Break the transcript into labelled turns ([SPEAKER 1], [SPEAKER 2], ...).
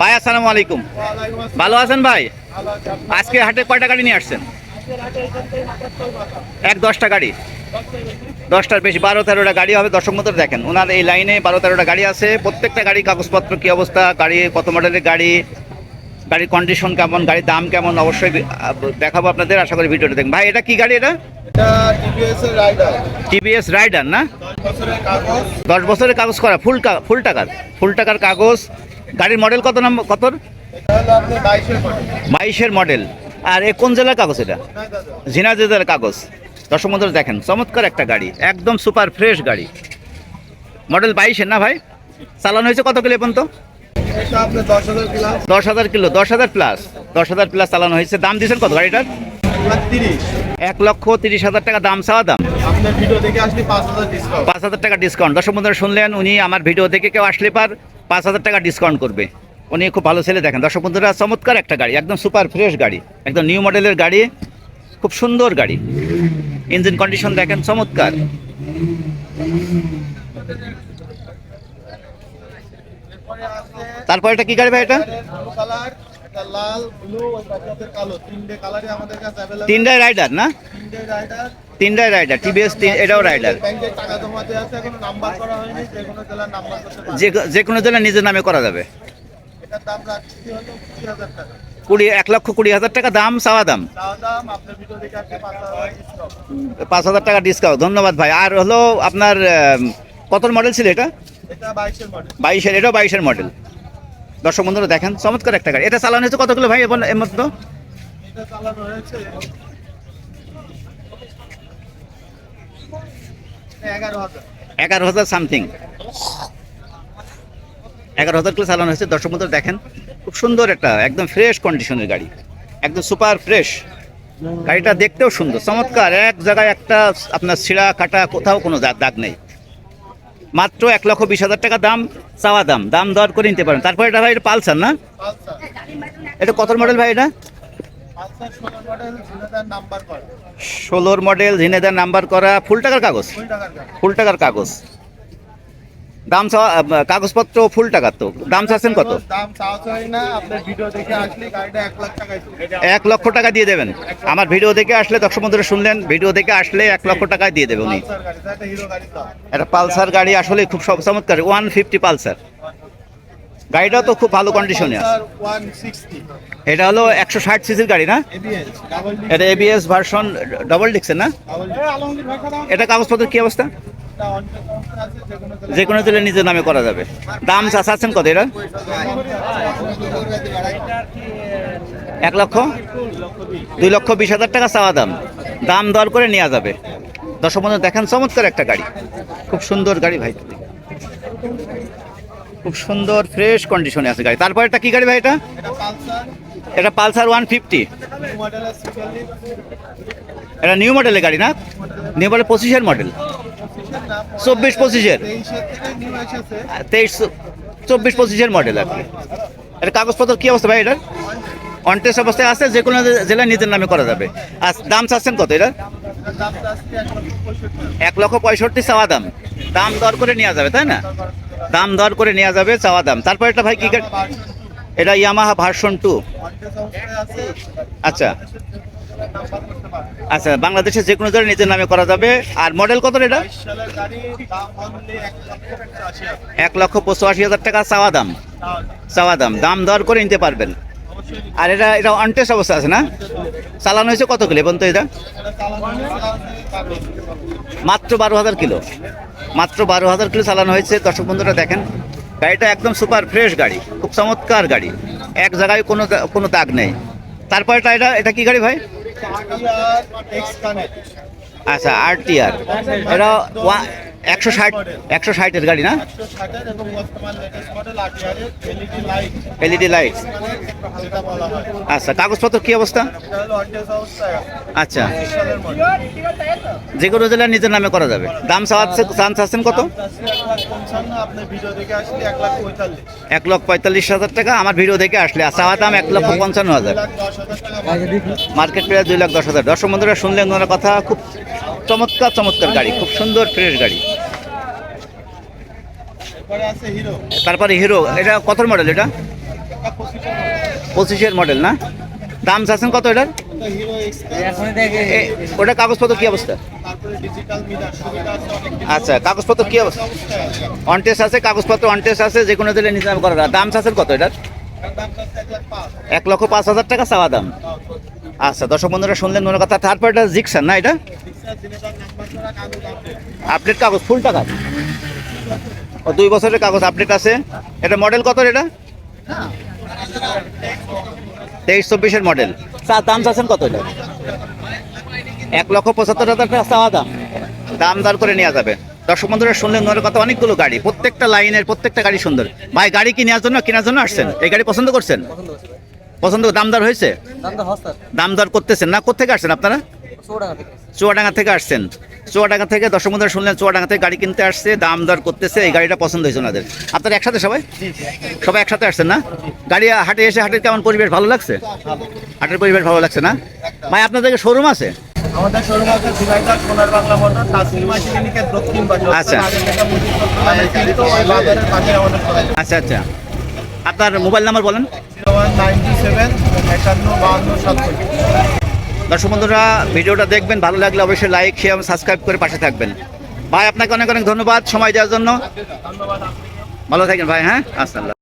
[SPEAKER 1] ভাই আসসালামু আলাইকুম। ভালো আছেন ভাই? আজকে হাটে কয়টা গাড়ি নিয়ে আসছেন? এক দশটা গাড়ি। দশটার বেশি বারো তেরোটা গাড়ি হবে দর্শক মতো দেখেন ওনার এই লাইনে বারো তেরোটা গাড়ি আছে। প্রত্যেকটা গাড়ি কাগজপত্র কি অবস্থা গাড়ি কত মডেলের গাড়ি গাড়ির কন্ডিশন কেমন গাড়ির দাম কেমন অবশ্যই দেখাবো আপনাদের আশা করি ভিডিওটা দেখবেন। ভাই এটা কি গাড়ি এটা?
[SPEAKER 2] টিভিএস রাইডার
[SPEAKER 1] না?
[SPEAKER 2] দশ বছরের কাগজ।
[SPEAKER 1] করা ফুল ফুল টাকার ফুল টাকার কাগজ। গাড়ির মডেল কত নাম কত
[SPEAKER 2] বাইশের মডেল
[SPEAKER 1] আর এ কোন জেলার কাগজ এটা? ঝিনাইদহের কাগজ। দর্শক দেখেন চমৎকার একটা গাড়ি একদম সুপার ফ্রেশ গাড়ি। মডেল বাইশের না ভাই? চালানো হয়েছে কত কিলো পর্যন্ত?
[SPEAKER 2] দশ হাজার
[SPEAKER 1] কিলো দশ হাজার প্লাস দশ হাজার প্লাস চালানো হয়েছে। দাম দিয়েছেন কত গাড়িটার? এক লক্ষ তিরিশ হাজার টাকা দাম চাওয়া দাম।
[SPEAKER 2] ভিডিও পাঁচ হাজার
[SPEAKER 1] পাঁচ হাজার টাকা ডিসকাউন্ট দর্শক বন্ধুরা শুনলেন উনি আমার ভিডিও দেখে কেউ আসলে পার পাঁচ হাজার টাকা ডিসকাউন্ট করবে। উনি খুব ভালো ছেলে দেখেন। দর্শক বন্ধুরা চমৎকার একটা গাড়ি একদম সুপার ফ্রেশ গাড়ি একদম নিউ মডেলের গাড়ি খুব সুন্দর গাড়ি। ইঞ্জিন কন্ডিশন দেখেন চমৎকার। তারপর এটা কি গাড়ি ভাই এটা? তিনটাই রাইডার না?
[SPEAKER 2] রাইডার
[SPEAKER 1] তিনটাই রাইডার টিভিএস এটাও রাইডার
[SPEAKER 2] যে কোনো জেলার নাম্বার করতে পারে
[SPEAKER 1] যে যে কোনো জেলা নিজের নামে করা যাবে।
[SPEAKER 2] কুড়ি,
[SPEAKER 1] এক লক্ষ কুড়ি হাজার টাকা দাম, চাওয়া দাম।
[SPEAKER 2] পাঁচ হাজার
[SPEAKER 1] টাকা ডিসকাউন্ট ধন্যবাদ ভাই। আর হলো আপনার কত মডেল ছিল এটা?
[SPEAKER 2] বাইশের,
[SPEAKER 1] এটাও বাইশের মডেল দর্শক বন্ধুরা দেখেন, চমৎকার একটা গাড়ি। এটা চালানো হয়েছে কত কিলো ভাই এবার এর
[SPEAKER 2] এগারো হাজার।
[SPEAKER 1] সামথিং এগারো হাজার কিলো চালানো হয়েছে। দর্শক বন্ধুরা দেখেন খুব সুন্দর একটা একদম ফ্রেশ কন্ডিশনের গাড়ি। একদম সুপার ফ্রেশ গাড়িটা দেখতেও সুন্দর। চমৎকার। এক জায়গায় একটা আপনার ছিঁড়া কাটা কোথাও কোনো দাগ দাগ নেই। মাত্র এক লক্ষ বিশ হাজার টাকা দাম চাওয়া দাম। দাম দর করে নিতে পারেন। তারপরে এটা ভাই এটা পালসার না? এটা কত মডেল ভাই এটা? ষোলোর মডেল ঝিনেদার নাম্বার করা ফুল টাকার কাগজ? ফুল টাকার কাগজ। দাম কাগজপত্র ফুল টাকার তো। দাম চাচ্ছেন কত?
[SPEAKER 2] এক
[SPEAKER 1] লক্ষ টাকা দিয়ে দেবেন। আমার ভিডিও দেখে আসলে দর্শক বন্ধুরা শুনলেন ভিডিও দেখে আসলে এক লক্ষ টাকায় দিয়ে দেবে উনি।
[SPEAKER 2] একটা
[SPEAKER 1] পালসার গাড়ি আসলে খুব সব চমৎকার ওয়ান ফিফটি পালসার। গাড়িটাও তো খুব ভালো কন্ডিশনে এটা হলো একশো ষাট সিসির গাড়ি না? এটা এবিএস ভার্সন ডবল ডিক্সের না? এটা কাগজপত্র কি অবস্থা?
[SPEAKER 2] যে কোনো
[SPEAKER 1] জেলে নিজের নামে করা যাবে। দাম চাচ্ছেন কত এটা? এক লক্ষ? দুই লক্ষ বিশ হাজার টাকা চাওয়া দাম। দাম দর করে নেওয়া যাবে। দর্শক বন্ধু দেখেন চমৎকার একটা গাড়ি। খুব সুন্দর গাড়ি ভাই। খুব সুন্দর ফ্রেশ কন্ডিশনে আছে গাড়ি। তারপর এটা কি গাড়ি ভাই এটা?
[SPEAKER 2] এটা পালসার
[SPEAKER 1] ওয়ান ফিফটি। এটা নিউ মডেলের গাড়ি না? নিউ মডেল পঁচিশের মডেল। চব্বিশ পঁচিশের। তেইশ, চব্বিশ পঁচিশের মডেল আর কি। এটা কাগজপত্র কি অবস্থা ভাই এটার? অনটেস্ট অবস্থায় আছে, যে কোনো জেলায় নিজের নামে করা যাবে। আর দাম চাচ্ছেন কত এটা
[SPEAKER 2] এক লক্ষ পঁয়ষট্টি
[SPEAKER 1] চাওয়া দাম। দাম দর করে নেওয়া যাবে, তাই না? দাম দর করে নেওয়া যাবে, চাওয়া দাম। তারপর এটা ভাই কি এটা ইয়ামাহা ভার্সন টু
[SPEAKER 2] অনটেস
[SPEAKER 1] আচ্ছা। আচ্ছা বাংলাদেশে যে কোনো জেলায় নিজের নামে করা যাবে। আর মডেল কত এটা?
[SPEAKER 2] এক লক্ষ পঁচাশি হাজার
[SPEAKER 1] টাকা চাওয়া দাম। চাওয়া দাম। দাম দর করে নিতে পারবেন। আর এটা এটা অনটেস্ট অবস্থা আছে না? চালানো হয়েছে কত কিলো? বলতো এটা
[SPEAKER 2] এটা?
[SPEAKER 1] মাত্র বারো হাজার কিলো। মাত্র বারো হাজার কিলো চালানো হয়েছে। দর্শক বন্ধুরা দেখেন গাড়িটা একদম সুপার ফ্রেশ গাড়ি খুব চমৎকার গাড়ি। এক জায়গায় কোনো কোনো দাগ নেই। তারপরে এটা এটা কি গাড়ি ভাই? আচ্ছা আর টি আর এটা একশো ষাট একশো ষাটের গাড়ি না?
[SPEAKER 2] এলইডি লাইট
[SPEAKER 1] এলইডি লাইট
[SPEAKER 2] যেটা বলা হয়
[SPEAKER 1] আচ্ছা কাগজপত্র কি অবস্থা? আচ্ছা। যে কোনো জেলায় নিজের নামে করা যাবে। দাম চাওয়াচ্ছে দাম চাচ্ছেন কত?
[SPEAKER 2] এক
[SPEAKER 1] লক্ষ পঁয়তাল্লিশ হাজার টাকা আমার ভিডিও দেখে আসলে। আর চাওয়া দাম এক লক্ষ পঞ্চান্ন হাজার। মার্কেট প্রাইস দুই লাখ দশ হাজার। দর্শক বন্ধুরা শুনলেন ওনার কথা খুব চমৎকার চমৎকার গাড়ি খুব সুন্দর ফ্রেশ গাড়ি।
[SPEAKER 2] এরপরে আছে হিরো।
[SPEAKER 1] তারপরে হিরো এটা কত মডেল এটা? পঁচিশের মডেল না? দাম চাচ্ছেন কত এটার?
[SPEAKER 2] হিরো এক্স
[SPEAKER 3] এখনই দেখে।
[SPEAKER 1] এ, ওটা কাগজপত্র কি অবস্থা?
[SPEAKER 2] তারপরে ডিজিটাল মিটার সুবিধা আছে অনেক কিছু।
[SPEAKER 1] আচ্ছা কাগজপত্র কি অবস্থা। অনটেস্ট আছে। কাগজপত্র অনটেস্ট আছে যে কোনো দিলে নিজাম করা। দাম চাচ্ছেন কত এটার?
[SPEAKER 2] এক
[SPEAKER 1] লক্ষ পাঁচ হাজার টাকা চাওয়া দাম। আচ্ছা দর্শক বন্ধুরা শুনলেন মনে কথা। তারপর এটা জিক্সার না এটা?
[SPEAKER 2] আপডেট।
[SPEAKER 1] আপডেট কাগজ ফুল টাকা? ও দুই বছরের কাগজ আপডেট আছে। এটা মডেল কত এটা? তেইশ চব্বিশের মডেল দাম চাচ্ছেন কত এটা? এক লক্ষ পঁচাত্তর হাজার টাকা চাওয়া দাম। দাম দর করে নেওয়া যাবে। দর্শক বন্ধুরা শুনলেন মনে কথা অনেকগুলো গাড়ি প্রত্যেকটা লাইনের প্রত্যেকটা গাড়ি সুন্দর। ভাই গাড়ি কি নেওয়ার জন্য কেনার জন্য আসছেন? এই গাড়ি পছন্দ করছেন? পছন্দ দাম দর হয়েছে?
[SPEAKER 3] দাম
[SPEAKER 1] দর করতেছেন না? কোথেকে আসছেন আপনারা? চুয়াডাঙ্গা থেকে আসছেন। চুয়াডাঙ্গা থেকে দর্শক বন্ধুরা শুনলেন চুয়াডাঙ্গা থেকে গাড়ি কিনতে আসছে দাম দর করতেছে এই গাড়িটা পছন্দ হয়েছে ওনাদের। আপনারা একসাথে সবাই? সবাই একসাথে আসছেন না? গাড়ি হাটে এসে হাটের কেমন পরিবেশ ভালো লাগছে? হাটের পরিবেশ ভালো লাগছে না? ভাই আপনাদের শোরুম আছে?
[SPEAKER 2] আমাদের শোরুম আছে ঝিনাইদহ সোনার বাংলা মোটর তাসলিমা ক্লিনিকের দক্ষিণ পাশে।
[SPEAKER 1] আচ্ছা।
[SPEAKER 2] আগে যেটা মুজিব কিন্তু ওই বাজারের পাশে আমাদের
[SPEAKER 1] আচ্ছা আচ্ছা। আপনার মোবাইল নাম্বার বলেন।
[SPEAKER 2] Zero one nine two seven একান্ন বাহান্ন সাতষট্টি।
[SPEAKER 1] দর্শক বন্ধুরা, ভিডিওটা দেখবেন, ভালো লাগলে অবশ্যই লাইক শেয়ার সাবস্ক্রাইব করে পাশে থাকবেন। ভাই, আপনাকে অনেক অনেক ধন্যবাদ সময় দেওয়ার জন্য। ভালো থাকেন ভাই হ্যাঁ? আসসালাম